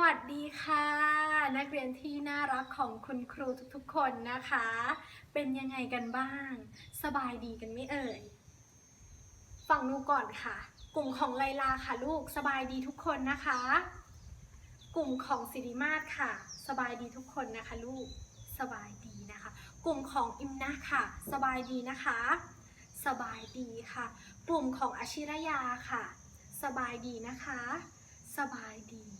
วัสดีค่ะ นักเรียนที่น่ารักของคุณครูทุกๆคนนะคะ เป็นยังไงกันบ้าง สบายดีกันไม่เอ่ยฟังนูก่อนค่ะ กลุ่มของไลลาค่ะลูกสบายดีทุกคนนะคะ กลุ่มของสิริมาศค่ะ สบายดีทุกคนนะคะลูกสบายดีนะคะ กลุ่มของอิมนะค่ะ สบายดีนะคะ สบายดีค่ะ กลุ่มของอชิรยาค่ะ สบายดีนะคะ สบายดี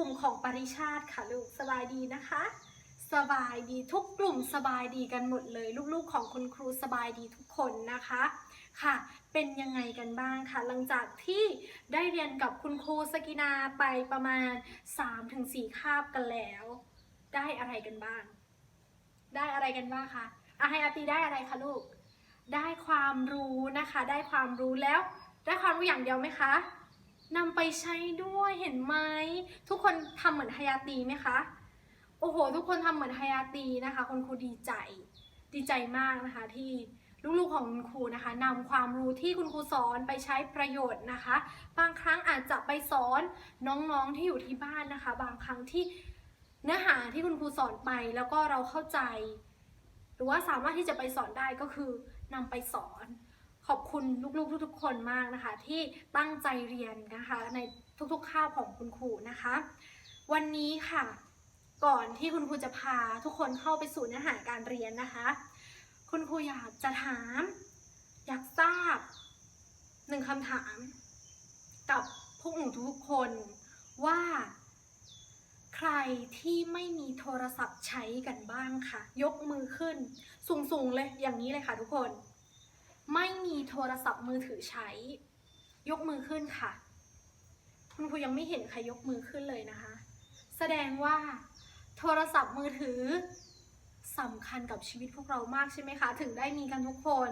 กลุ่มของปริชาติค่ะลูกสบายดีนะคะ สบายดีทุกกลุ่มสบายดีกันหมดเลย ลูกๆของคุณครูสบายดีทุกคนนะคะค่ะ เป็นยังไงกันบ้างคะหลังจากที่ได้เรียนกับคุณครูสกินาไปประมาณ 3-4 คาบกันแล้ว ได้อะไรกันบ้าง ได้อะไรกันบ้างคะอาไฮอาตีได้อะไรคะลูก ได้ความรู้นะคะ ได้ความรู้แล้ว ได้ความรู้อย่างเดียวไหมคะ นำไปใช้ด้วยเห็นไหมทุกคนทำเหมือนไฮอาตีไหมคะโอ้โห ทุกคนทำเหมือนไฮอาตีนะคะคุณครูดีใจ ดีใจมากนะคะที่ลูกๆของคุณครูนะคะนำความรู้ที่คุณครูสอนไปใช้ประโยชน์นะคะ บางครั้งอาจจะไปสอนน้องๆที่อยู่ที่บ้านนะคะ บางครั้งที่เนื้อหาที่คุณครูสอนไปแล้วก็เราเข้าใจ หรือว่าสามารถที่จะไปสอนได้ก็คือนำไปสอน ขอบคุณลูกๆทุกๆคนมากนะคะ ที่ตั้งใจเรียนนะคะ ในทุกๆคาบของคุณครูนะคะ วันนี้ค่ะ ก่อนที่คุณครูจะพาทุกคนเข้าไปสู่เนื้อหาการเรียนนะคะ คุณครูอยากจะถาม อยากทราบหนึ่งคำถาม กับพวกหนูทุกๆคนว่าใครที่ไม่มีโทรศัพท์ใช้กันบ้างค่ะ ยกมือขึ้น สูงๆเลยอย่างนี้เลยค่ะทุกคน ไม่มีโทรศัพท์มือถือใช้ ยกมือขึ้นค่ะ คุณครูยังไม่เห็นใครยกมือขึ้นเลยนะคะ แสดงว่า โทรศัพท์มือถือสำคัญกับชีวิตพวกเรามากใช่ไหมคะ ถึงได้มีกันทุกคน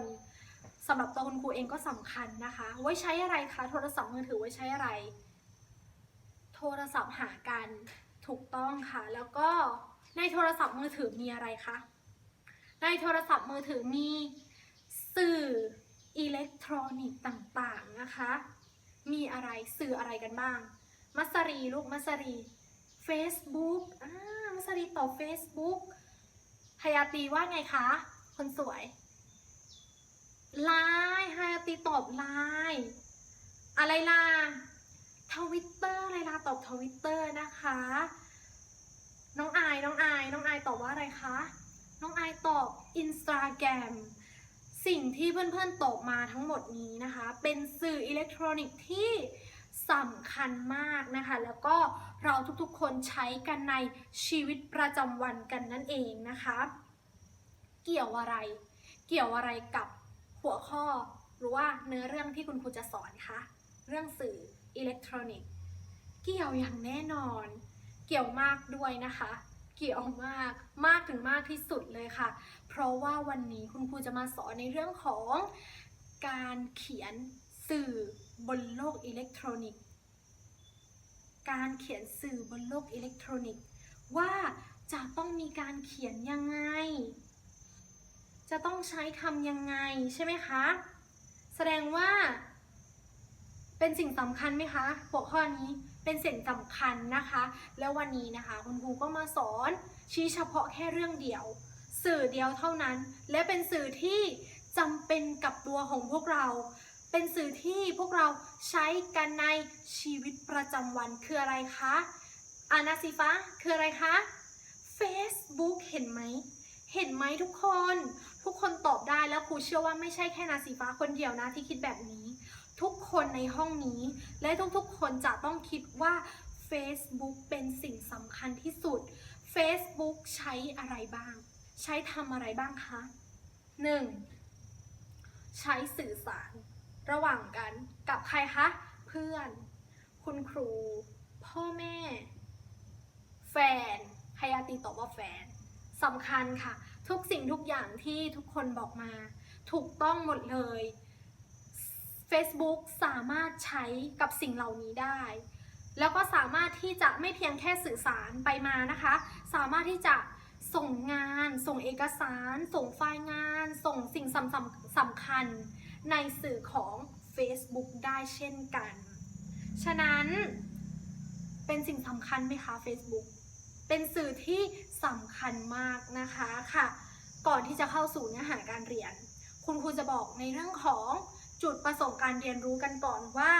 สำหรับตัวคุณครูเองก็สำคัญนะคะ ไว้ใช้อะไรคะ โทรศัพท์มือถือไว้ใช้อะไร โทรศัพท์หากันถูกต้องค่ะ แล้วก็ในโทรศัพท์มือถือมีอะไรคะ ในโทรศัพท์มือถือมี สื่ออิเล็กทรอนิกส์ต่างๆนะคะ มีอะไรสื่ออะไรกันบ้าง มัสรีลูกมัสรี Facebook อ่ามัสรีตอบ Facebook ฮายาตีว่าไงคะ คนสวยไลน์ฮายาตีตอบไลน์อะไรล่ะทวิตเตอร์อะไรล่ะตอบทวิตเตอร์นะคะ น้องอายน้องอายน้องอายตอบว่าอะไรคะ น้องอายตอบ Instagram สิ่ิ่งที่เพื่อนๆตอบมาทั้งหมดนี้นะคะ เป็นสื่ออิเล็กทรอนิกส์ที่สำคัญมากนะคะ แล้วก็เราทุกๆคนใช้กันในชีวิตประจำวันกันนั่นเองนะคะ เกี่ยวอะไร เกี่ยวอะไรกับหัวข้อหรือว่าเนื้อเรื่องที่คุณครูจะสอนคะเรื่องสื่ออิเล็กทรอนิกส์ เกี่ยวอย่างแน่นอน เกี่ยวมากด้วยนะคะ เกี่ยวมากมากถึงมากที่สุดเลยค่ะ เพราะว่าวันนี้คุณครูจะมาสอนในเรื่องของการเขียนสื่อบนโลกอิเล็กทรอนิกส์ การเขียนสื่อบนโลกอิเล็กทรอนิกส์ ว่าจะต้องมีการเขียนยังไง จะต้องใช้คำยังไงใช่ไหมคะ แสดงว่า เป็นสิ่งสำคัญไหมคะหัวข้อนี้ เป็นสิ่งสำคัญนะคะ แล้ววันนี้นะคะ คุณครูก็มาสอนชี้เฉพาะแค่เรื่องเดียว สื่อเดียวเท่านั้น และเป็นสื่อที่จำเป็นกับตัวของพวกเรา เป็นสื่อที่พวกเราใช้กันในชีวิตประจำวันคืออะไรคะอานาซีฟ้าคืออะไรคะ Facebook เห็นไหม เห็นไหมทุกคน ทุกคนตอบได้แล้วครูเชื่อว่าไม่ใช่แค่นาซีฟ้าคนเดียวนะที่คิดแบบนี้ ทุกคนในห้องนี้ และทุกๆคนจะต้องคิดว่า Facebook เป็นสิ่งสำคัญที่สุด Facebook ใช้อะไรบ้าง ใช้ทำอะไรบ้างคะ 1. ใช้สื่อสาร ระหว่างกันกับใครคะ เพื่อน คุณครู พ่อแม่ แฟนไฮยาตีตอบว่าแฟนสำคัญค่ะ ทุกสิ่งทุกอย่างที่ทุกคนบอกมา ถูกต้องหมดเลย Facebook สามารถใช้กับสิ่งเหล่านี้ได้ แล้วก็สามารถที่จะไม่เพียงแค่สื่อสารไปมานะคะ สามารถที่จะส่งงาน ส่งเอกสาร ส่งไฟล์งาน ส่งสิ่งสำสำสำคัญ ในสื่อของ Facebook ได้เช่นกัน ฉะนั้นเป็นสิ่งสำคัญไหมคะ Facebook เป็นสื่อที่สำคัญมากนะคะค่ะ ก่อนที่จะเข้าสู่เนื้อหาการเรียน คุณครูจะบอกในเรื่องของ จุดประสงค์การเรียนรู้กันก่อนว่า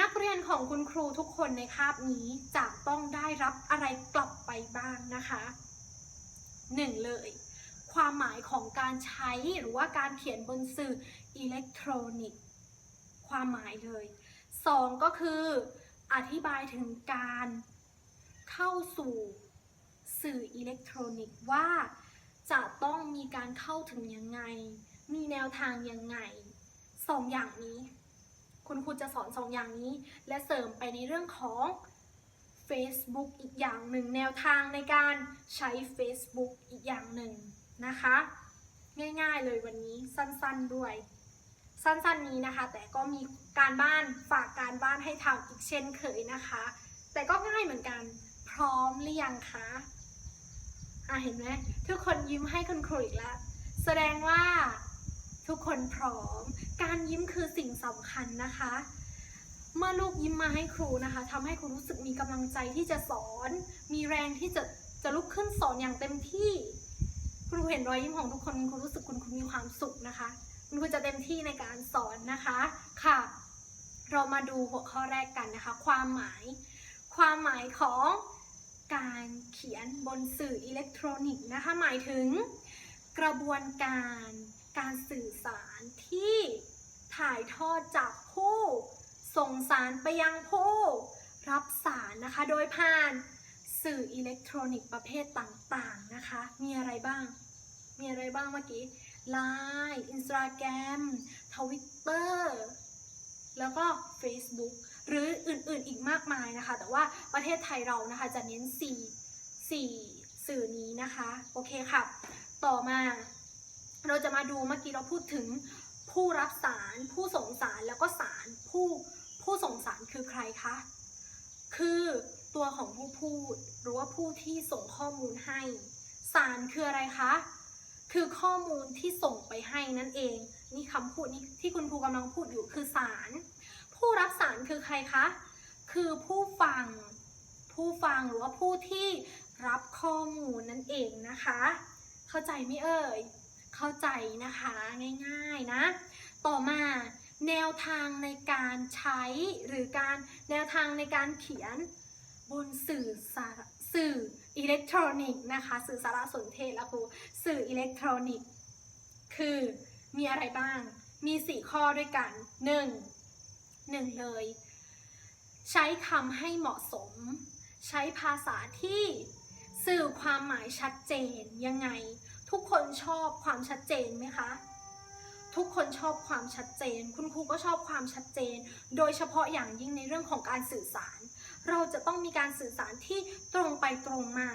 นักเรียนของคุณครูทุกคนในคาบนี้จะต้องได้รับอะไรกลับไปบ้างนะคะหนึ่งเลย ความหมายของการใช้หรือว่าการเขียนบนสื่ออิเล็กทรอนิกส์ความหมายเลยสองก็คืออธิบายถึงการเข้าสู่สื่ออิเล็กทรอนิกส์ว่าจะต้องมีการเข้าถึงยังไง มีแนวทางยังไง สองอย่างนี้ คุณครูจะสอนสองอย่างนี้ และเสริมไปในเรื่องของ Facebook อีกอย่างหนึ่งแนวทางในการใช้ Facebook อีกอย่างหนึ่งนะคะ ง่ายๆเลยวันนี้สั้นๆด้วย สั้นๆนี้นะคะ แต่ก็มีการบ้านฝากการบ้านให้ทำอีกเช่นเคยนะคะ แต่ก็ง่ายเหมือนกันพร้อมหรือยังคะอะเห็นไหมทุกคนยิ้มให้คุณครูอีกแล้วแสดงว่าทุกคนพร้อม การยิ้มคือสิ่งสำคัญนะคะ เมื่อลูกยิ้มมาให้ครูนะคะทำให้ครูรู้สึกมีกำลังใจที่จะสอน มีแรงที่จะจะลุกขึ้นสอนอย่างเต็มที่คุณครูเห็นรอยยิ้มของทุกคนคุณครูรู้สึกคุณครูมีความสุขนะคะ คุณครูจะเต็มที่ในการสอนนะคะค่ะ เรามาดูหัวข้อแรกกันนะคะ ความหมาย ความหมายของการเขียนบนสื่ออิเล็กทรอนิกส์นะคะ หมายถึงกระบวนการ การสื่อสารที่ถ่ายทอดจากผู้ส่งสารไปยังผู้รับสารนะคะ โดยผ่านสื่ออิเล็กทรอนิกส์ประเภทต่างๆนะคะ มีอะไรบ้าง มีอะไรบ้างเมื่อกี้ Line Instagram Twitter แล้วก็ Facebook หรืออื่นๆอีกมากมายนะคะ แต่ว่าประเทศไทยเรานะคะจะเน้น 4 4 สื่อนี้นะคะ โอเคค่ะ ต่อมา เราจะมาดูเมื่อกี้เราพูดถึงผู้รับสาร ผู้ส่งสารแล้วก็สารผู้ผู้ส่งสารคือใครคะ คือตัวของผู้พูดหรือว่าผู้ที่ส่งข้อมูลให้ สารคืออะไรคะ คือข้อมูลที่ส่งไปให้นั่นเอง นี่คำพูดนี้ที่คุณครูกำลังพูดอยู่คือสาร ผู้รับสารคือใครคะ คือผู้ฟัง ผู้ฟังหรือว่าผู้ที่รับข้อมูลนั่นเองนะคะ เข้าใจไหมเอ่ย เข้าใจนะคะง่ายๆนะ ต่อมาแนวทางในการใช้หรือการแนวทางในการเขียนบนสื่อสารสื่ออิเล็กทรอนิกส์นะคะ สื่อสารสนเทศและครูสื่ออิเล็กทรอนิกส์คือมีอะไรบ้าง มี 4 ข้อด้วยกัน 1. 1 เลย ใช้คำให้เหมาะสม ใช้ภาษาที่สื่อความหมายชัดเจนยังไง ทุกคนชอบความชัดเจนไหมคะ ทุกคนชอบความชัดเจน คุณครูก็ชอบความชัดเจน โดยเฉพาะอย่างยิ่งในเรื่องของการสื่อสาร เราจะต้องมีการสื่อสารที่ตรงไปตรงมา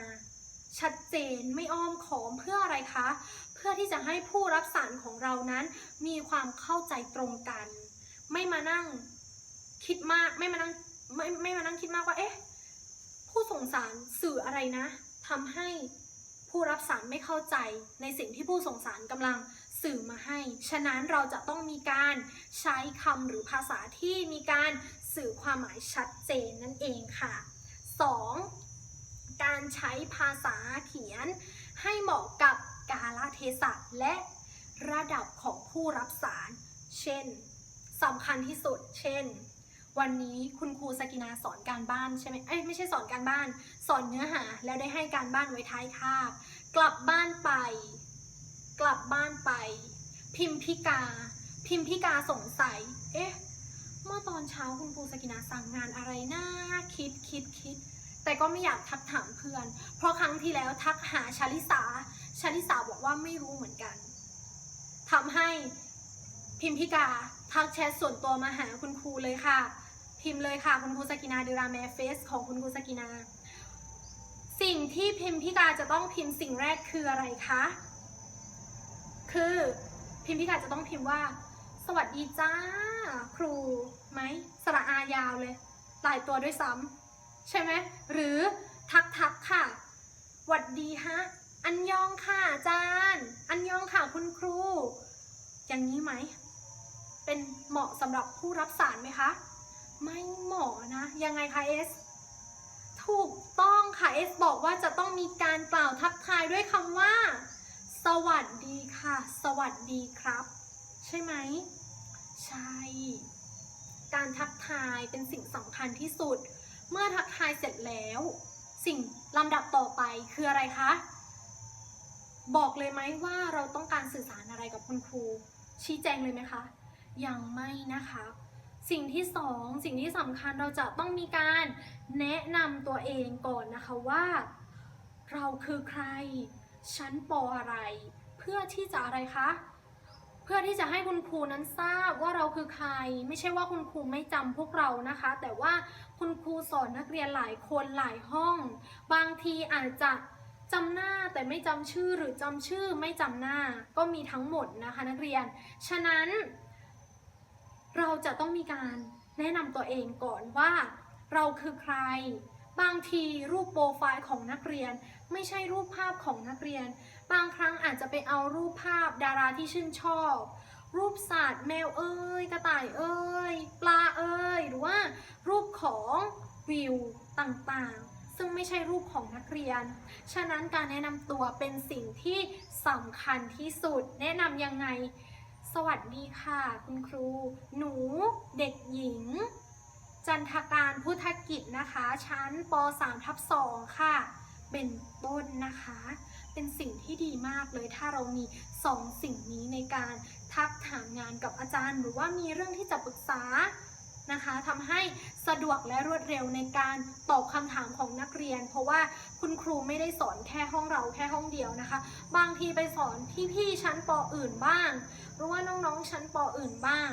ชัดเจนไม่อ้อมค้อมเพื่ออะไรคะ เพื่อที่จะให้ผู้รับสารของเรานั้น มีความเข้าใจตรงกัน ไม่มานั่งคิดมากไม่มานั่งไม่ไม่มานั่งคิดมากว่าเอ๊ะผู้ส่งสารสื่ออะไรนะทำให้ ผู้รับสารไม่เข้าใจในสิ่งที่ผู้ส่งสารกำลังสื่อมาให้ ฉะนั้นเราจะต้องมีการใช้คำหรือภาษาที่มีการสื่อความหมายชัดเจนนั่นเองค่ะ 2. การใช้ภาษาเขียนให้เหมาะกับกาลเทศะและระดับของผู้รับสาร เช่นสำคัญที่สุด เช่น วันนี้คุณครูสกินาสอนการบ้านใช่ไหมเอ้ยไม่ใช่สอนการบ้าน สอนเนื้อหา แล้วได้ให้การบ้านไว้ท้ายคาบ กลับบ้านไป กลับบ้านไป พิมพิกา พิมพิกาสงสัย เอ๊ะ เมื่อตอนเช้าคุณครูสกินาสั่งงานอะไรนะคิดคิดคิด แต่ก็ไม่อยากทักถามเพื่อน เพราะครั้งที่แล้วทักหาชาลิสา ชาลิสาบอกว่าไม่รู้เหมือนกันทำให้พิมพิกาทักแชทส่วนตัวมาหาคุณครูเลยค่ะ พิมพ์เลยค่ะคุณครูสกินาดูราแมเฟสของคุณครูสกินา สิ่งที่พิมพิกาจะต้องพิมพ์สิ่งแรกคืออะไรคะ คือพิมพิกาจะต้องพิมพ์ว่า สวัสดีจ้า ครูไหมสระอายาวเลย หลายตัวด้วยซ้ำใช่ไหมหรือทักทักค่ะหวัดดีฮะอันยองค่ะอาจารย์ อันยองค่ะคุณครู อย่างนี้ไหม เป็นเหมาะสำหรับผู้รับสารไหมคะ ไม่เหมาะนะ ยังไงคะเอสถูกต้องค่ะเอสบอกว่าจะต้องมีการกล่าวทักทายด้วยคำว่า สวัสดีค่ะ สวัสดีครับ ใช่ไหม ใช่ การทักทายเป็นสิ่งสำคัญที่สุด เมื่อทักทายเสร็จแล้ว สิ่งลำดับต่อไปคืออะไรคะ บอกเลยไหมว่าเราต้องการสื่อสารอะไรกับคุณครู ชี้แจงเลยไหมคะ ยังไม่นะคะ สิ่งที่สองสิ่งที่สำคัญเราจะต้องมีการแนะนำตัวเองก่อนนะคะว่า เราคือใคร ชั้นปออะไร เพื่อที่จะอะไรคะ เพื่อที่จะให้คุณครูนั้นทราบว่าเราคือใคร ไม่ใช่ว่าคุณครูไม่จำพวกเรานะคะ แต่ว่าคุณครูสอนนักเรียนหลายคนหลายห้อง บางทีอาจจะจำหน้าแต่ไม่จำชื่อหรือจำชื่อไม่จำหน้าก็มีทั้งหมดนะคะนักเรียน ฉะนั้น เราจะต้องมีการแนะนำตัวเองก่อนว่าเราคือใคร บางทีรูปโปรไฟล์ของนักเรียน ไม่ใช่รูปภาพของนักเรียน บางครั้งอาจจะไปเอารูปภาพดาราที่ชื่นชอบ รูปสัตว์แมวเอ้ยกระต่ายเอ้ยปลาเอ้ยหรือว่ารูปของวิวต่างๆ ซึ่งไม่ใช่รูปของนักเรียน ฉะนั้นการแนะนำตัวเป็นสิ่งที่สำคัญที่สุดแนะนำยังไง สวัสดีค่ะ คุณครู หนูเด็กหญิง จันทการพุทธกิจนะคะ ชั้นป .3 ทับ2ค่ะ เป็นต้นนะคะ เป็นสิ่งที่ดีมากเลยถ้าเรามีสสิ่งนี้ในการทักถามงานกับอาจารย์ หรือว่ามีเรื่องที่จะปรึกษา นะคะทำให้สะดวกและรวดเร็วในการตอบคำถามของนักเรียน เพราะว่าคุณครูไม่ได้สอนแค่ห้องเราแค่ห้องเดียวนะคะ บางทีไปสอนพี่ๆชั้นปอื่นบ้าง หรือว่าน้องๆชั้นปอื่นบ้าง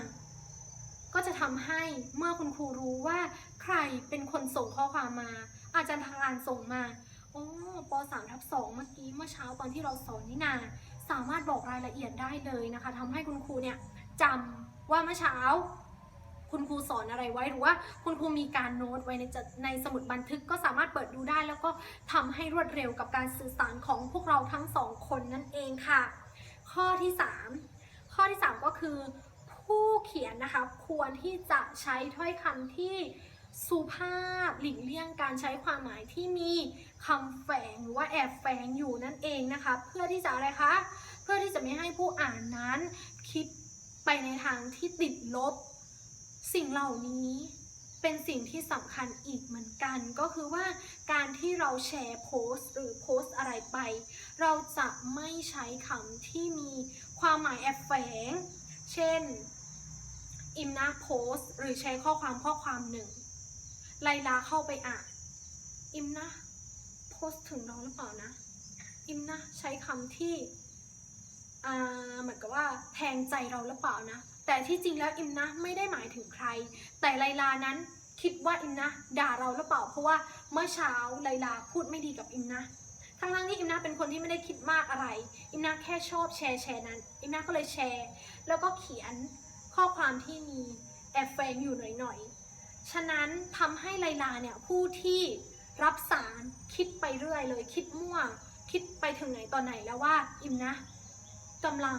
ก็จะทำให้เมื่อคุณครูรู้ว่าใครเป็นคนส่งข้อความมา อาจารย์ทางการส่งมาโอ้ป3ทับ2เมื่อกี้เมื่อเช้าตอนที่เราสอนนี่นาสามารถบอกรายละเอียดได้เลยนะคะทำให้คุณครูเนี่ยจำว่าเมื่อเช้า คุณครูสอนอะไรไว้หรือว่าคุณครูมีการโน้ตไว้ในจในสมุดบันทึกก็สามารถเปิดดูได้ แล้วก็ทำให้รวดเร็วกับการสื่อสารของพวกเราทั้งสองคนนั่นเองค่ะ ข้อที่ 3 ข้อที่ 3 ก็คือ ผู้เขียนนะคะควรที่จะใช้ถ้อยคำที่สุภาพหลีกเลี่ยงการใช้ความหมายที่มีคำแฝงหรือว่าแอบแฝงอยู่นั่นเองนะคะ เพื่อที่จะอะไรคะ เพื่อที่จะไม่ให้ผู้อ่านนั้นคิดไปในทางที่ติดลบ สิ่งเหล่านี้เป็นสิ่งที่สำคัญอีกเหมือนกัน ก็คือว่าการที่เราแชร์โพสต์หรือโพสต์อะไรไป เราจะไม่ใช้คำที่มีความหมายแอบแฝง เช่น อิมนะโพสต์หรือใช้ข้อความข้อความหนึ่ง ไลลาเข้าไปอ่าน อิมนะโพสต์ถึงเราหรือเปล่านะ อิมนะใช้คำที่เหมือนกับว่าแทงใจเราหรือเปล่านะ แต่ที่จริงแล้วอิมนะไม่ได้หมายถึงใคร แต่ไลลานั้นคิดว่าอิมนะด่าเราหรือเปล่าเพราะว่าเมื่อเช้าไลลาพูดไม่ดีกับอิมนะทั้งทั้งที่อิมนะเป็นคนที่ไม่ได้คิดมากอะไร อิมนะแค่ชอบแชร์แชร์นั้น อิมนะก็เลยแชร์ แล้วก็เขียนข้อความที่มีแอบแฝงอยู่หน่อยๆ ฉะนั้นทำให้ไลลาเนี่ยผู้ที่รับสารคิดไปเรื่อยเลย คิดมั่ว คิดไปถึงไหนตอนไหนแล้วว่า อิมนะกำลัง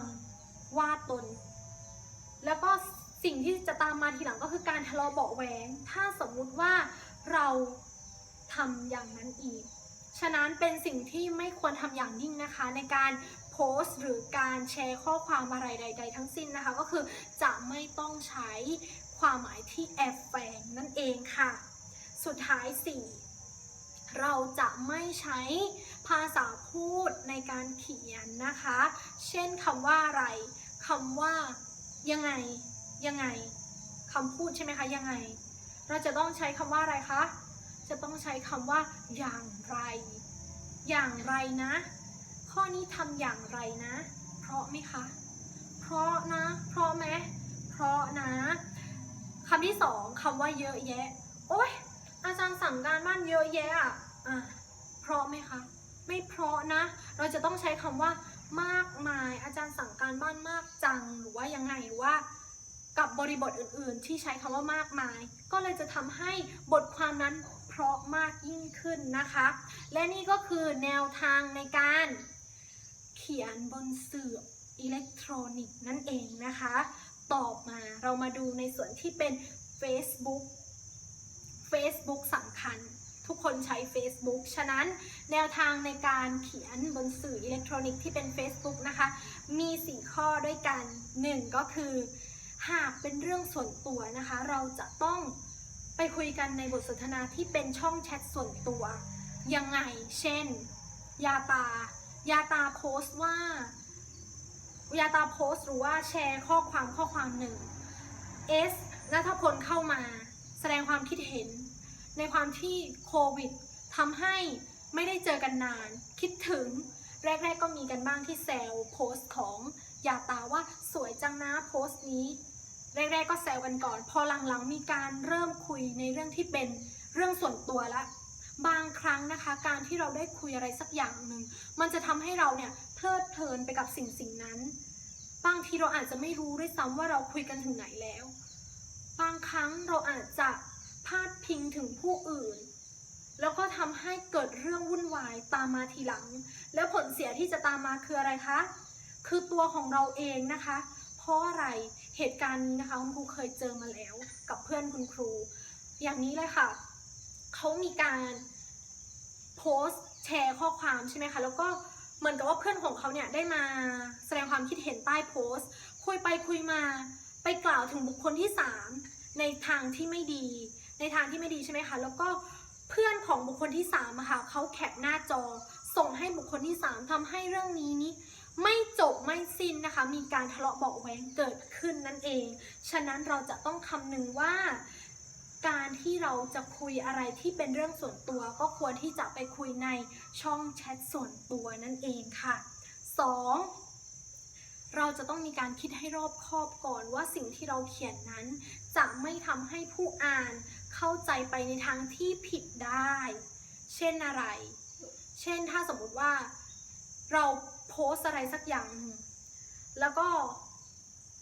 ว่าตน แล้วก็สิ่งที่จะตามมาทีหลังก็คือการทะเลาะเบาแหวง ถ้าสมมุติว่าเราทำอย่างนั้นอีก ฉะนั้นเป็นสิ่งที่ไม่ควรทำอย่างยิ่งนะคะ ในการโพสต์หรือการแชร์ข้อความอะไรใด ๆ ทั้งสิ้นนะคะ ก็คือจะไม่ต้องใช้ความหมายที่แอบแฝงนั่นเองค่ะ สุดท้ายสี่เราจะไม่ใช้ภาษาพูดในการเขียนนะคะ เช่นคำว่าอะไรคำว่า ยังไง ยังไงคำพูดใช่ไหมคะ ยังไง เราจะต้องใช้คำว่าอะไรคะ จะต้องใช้คำว่าอย่างไร อย่างไรนะ ข้อนี้ทำอย่างไรนะ เพราะไหมคะ เพราะนะ เพราะไหมเพราะนะคำที่สองคำว่าเยอะแยะ โอ๊ย อาจารย์สั่งการบ้านเยอะแยะอะอะ เพราะไหมคะ ไม่เพราะนะ เราจะต้องใช้คำว่า มากมาย อาจารย์สั่งการบ้านมากจังหรือว่ายังไงหรือว่ากับบริบทอื่นๆ ที่ใช้คำว่ามากมาย ก็เลยจะทำให้บทความนั้นเพราะมากยิ่งขึ้นนะคะ และนี่ก็คือแนวทางในการเขียนบนสื่ออิเล็กทรอนิกส์นั่นเองนะคะต่อมาเรามาดูในส่วนที่เป็น Facebook Facebook สำคัญ ทุกคนใช้ Facebook ฉะนั้นแนวทางในการเขียนบนสื่ออิเล็กทรอนิกส์ที่เป็น Facebook นะคะ มี 4 ข้อด้วยกัน 1 ก็คือ หากเป็นเรื่องส่วนตัวนะคะ เราจะต้องไปคุยกันในบทสนทนาที่เป็นช่องแชทส่วนตัว ยังไง เช่น ยาตายาตาโพสต์ว่ายาตาโพสต์หรือว่าแชร์ข้อความข้อความหนึ่ง S นัทพลเข้ามา แสดงความคิดเห็น ในความที่โควิดทำให้ไม่ได้เจอกันนาน คิดถึงแรกๆก็มีกันบ้างที่แซวโพสต์ของยาตาว่าสวยจังนะโพสต์นี้ แรกๆก็แซวกันก่อน พอหลังๆมีการเริ่มคุยในเรื่องที่เป็นเรื่องส่วนตัวละบางครั้งนะคะ การที่เราได้คุยอะไรสักอย่างหนึ่งมันจะทำให้เราเนี่ยเพลิดเพลินไปกับสิ่งสิ่งนั้น บางทีเราอาจจะไม่รู้ด้วยซ้ำว่าเราคุยกันถึงไหนแล้ว บางครั้งเราอาจจะาดพิงถึงผู้อื่น แล้วก็ทำให้เกิดเรื่องวุ่นวายตามมาทีหลัง แล้วผลเสียที่จะตามมาคืออะไรคะ คือตัวของเราเองนะคะ เพราะอะไรเหตุการณ์นี้นะคะคุณครูเคยเจอมาแล้วกับเพื่อนคุณครู อย่างนี้เลยค่ะเขามีการโพสต์แชร์ข้อความใช่ไหมคะแล้วก็เหมือนกับว่าเพื่อนของเขาเนี่ยได้มาแสดงความคิดเห็นใต้โพสต์ คุยไปคุยมา ไปกล่าวถึงบุคคลที่สามในทางที่ไม่ดี ในทางที่ไม่ดีใช่ไหมคะ แล้วก็เพื่อนของบุคคลที่สามค่ะเขาแคปหน้าจอ ส่งให้บุคคลที่สามทำให้เรื่องนี้นี้ไม่จบไม่สิ้นนะคะ มีการทะเลาะเบาะแว้งเกิดขึ้นนั่นเอง ฉะนั้นเราจะต้องคำนึงว่า การที่เราจะคุยอะไรที่เป็นเรื่องส่วนตัว ก็ควรที่จะไปคุยในช่องแชทส่วนตัวนั่นเองค่ะ 2. เราจะต้องมีการคิดให้รอบคอบก่อนว่าสิ่งที่เราเขียนนั้น จะไม่ทำให้ผู้อ่าน เข้าใจไปในทางที่ผิดได้ เช่นอะไร เช่นถ้าสมมติว่าเราโพสอะไรสักอย่างหนึ่งแล้วก็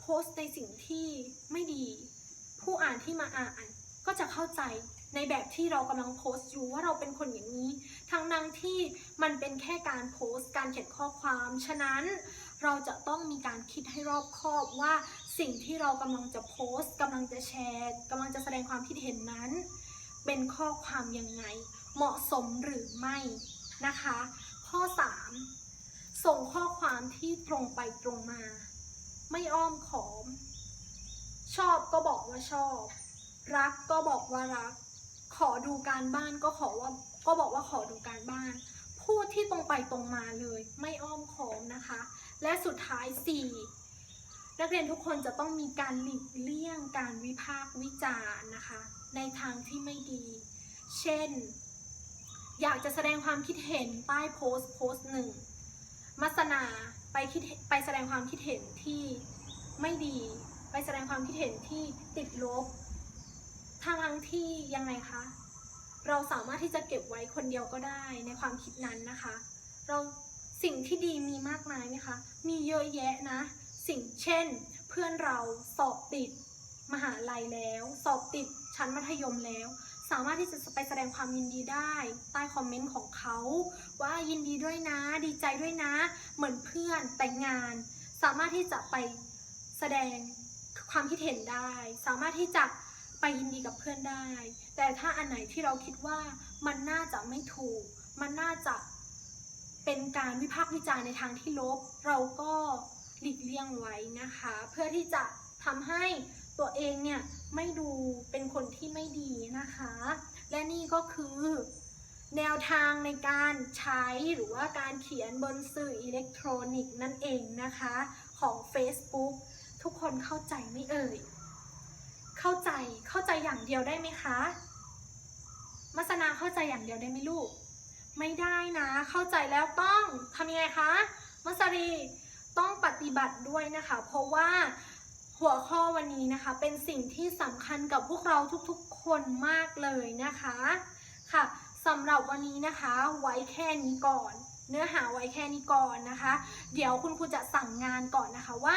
โพสในสิ่งที่ไม่ดี ผู้อ่านที่มาอ่านก็จะเข้าใจในแบบที่เรากำลังโพสต์อยู่ว่าเราเป็นคนอย่างนี้ทั้งนั้นที่มันเป็นแค่การโพสต์การเขียนข้อความ ฉะนั้นเราจะต้องมีการคิดให้รอบคอบว่า สิ่งที่เรากำลังจะโพสต์กำลังจะแชร์กำลังจะแสดงความคิดเห็นนั้น เป็นข้อความยังไง เหมาะสมหรือไม่นะคะ ข้อ 3 ส่งข้อความที่ตรงไปตรงมา ไม่อ้อมขอม ชอบก็บอกว่าชอบ รักก็บอกว่ารัก ขอดูการบ้านก็ขอว่าก็บอกว่าขอดูการบ้านพูดที่ตรงไปตรงมาเลย ไม่อ้อมค้อมนะคะ และสุดท้าย 4 นักเรียนทุกคนจะต้องมีการหลีกเลี่ยงการวิพากษ์วิจารณ์นะคะ ในทางที่ไม่ดี เช่น อยากจะแสดงความคิดเห็นใต้โพสต์โพสต์หนึ่งมัสนาไปคิดไปแสดงความคิดเห็นที่ไม่ดี ไปแสดงความคิดเห็นที่ติดลบทางทั้งที่ยังไงคะ เราสามารถที่จะเก็บไว้คนเดียวก็ได้ในความคิดนั้นนะคะ เราสิ่งที่ดีมีมากมายไหมคะ มีเยอะแยะนะ สิ่งเช่น เพื่อนเราสอบติดมหาลัยแล้ว สอบติดชั้นมัธยมแล้ว สามารถที่จะไปแสดงความยินดีได้ ใต้คอมเมนต์ของเขา ว่ายินดีด้วยนะ ดีใจด้วยนะ เหมือนเพื่อนแต่งงาน สามารถที่จะไปแสดงความคิดเห็นได้ สามารถที่จะไปยินดีกับเพื่อนได้ แต่ถ้าอันไหนที่เราคิดว่ามันน่าจะไม่ถูก มันน่าจะเป็นการวิพากษ์วิจารณ์ในทางที่ลบ เราก็ หลีกเลี่ยงไว้นะคะ เพื่อที่จะทำให้ตัวเองเนี่ยไม่ดูเป็นคนที่ไม่ดีนะคะ และนี่ก็คือ แนวทางในการใช้หรือว่าการเขียนบนสื่ออิเล็กทรอนิกส์นั่นเองนะคะ ของ Facebook ทุกคนเข้าใจไม่เอ่ย เข้าใจเข้าใจอย่างเดียวได้ไหมคะมัสนาเข้าใจอย่างเดียวได้ไหมลูก ไม่ได้นะ เข้าใจแล้วต้องทำยังไงคะมัสรี ต้องปฏิบัติด้วยนะคะ เพราะว่าหัวข้อวันนี้นะคะเป็นสิ่งที่สำคัญกับพวกเราทุกๆคนมากเลยนะคะค่ะสำหรับวันนี้นะคะไว้แค่นี้ก่อน เนื้อหาไว้แค่นี้ก่อนนะคะ เดี๋ยวคุณครูจะสั่งงานก่อนนะคะว่า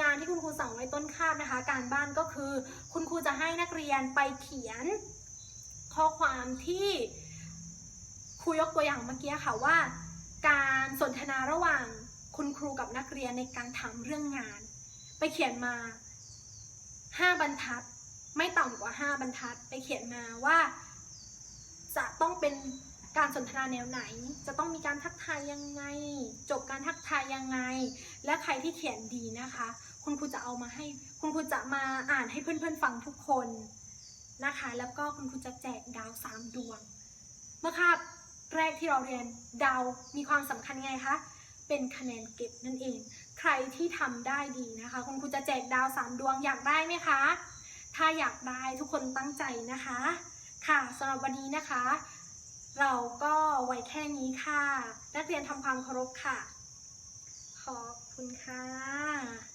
งานที่คุณครูสั่งไว้ต้นคาบนะคะ การบ้านก็คือคุณครูจะให้นักเรียนไปเขียน ข้อความที่ครูยกตัวอย่างเมื่อกี้ค่ะว่า การสนทนาระหว่าง คุณครูกับนักเรียนในการถามเรื่องงาน ไปเขียนมา 5 บรรทัด ไม่ต่ำกว่า 5 บรรทัด ไปเขียนมาว่า จะต้องเป็นการสนทนาแนวไหน จะต้องมีการทักทายยังไง จบการทักทายยังไง และใครที่เขียนดีนะคะ คุณครูจะเอามาให้ คุณครูจะมาอ่านให้เพื่อนๆฟังทุกคนนะคะ แล้วก็คุณครูจะแจกดาวสามดวง เมื่อคาบแรกที่เราเรียนดาวมีความสำคัญยังไงคะ เป็นคะแนนเก็บนั่นเอง ใครที่ทำได้ดีนะคะ คุณครูจะแจกดาวสามดวงอยากได้ไหมคะ ถ้าอยากได้ทุกคนตั้งใจนะคะ ค่ะสำหรับวันนี้นะคะ เราก็ไว้แค่นี้ค่ะ นักเรียนทำความเคารพค่ะ ขอบคุณค่ะ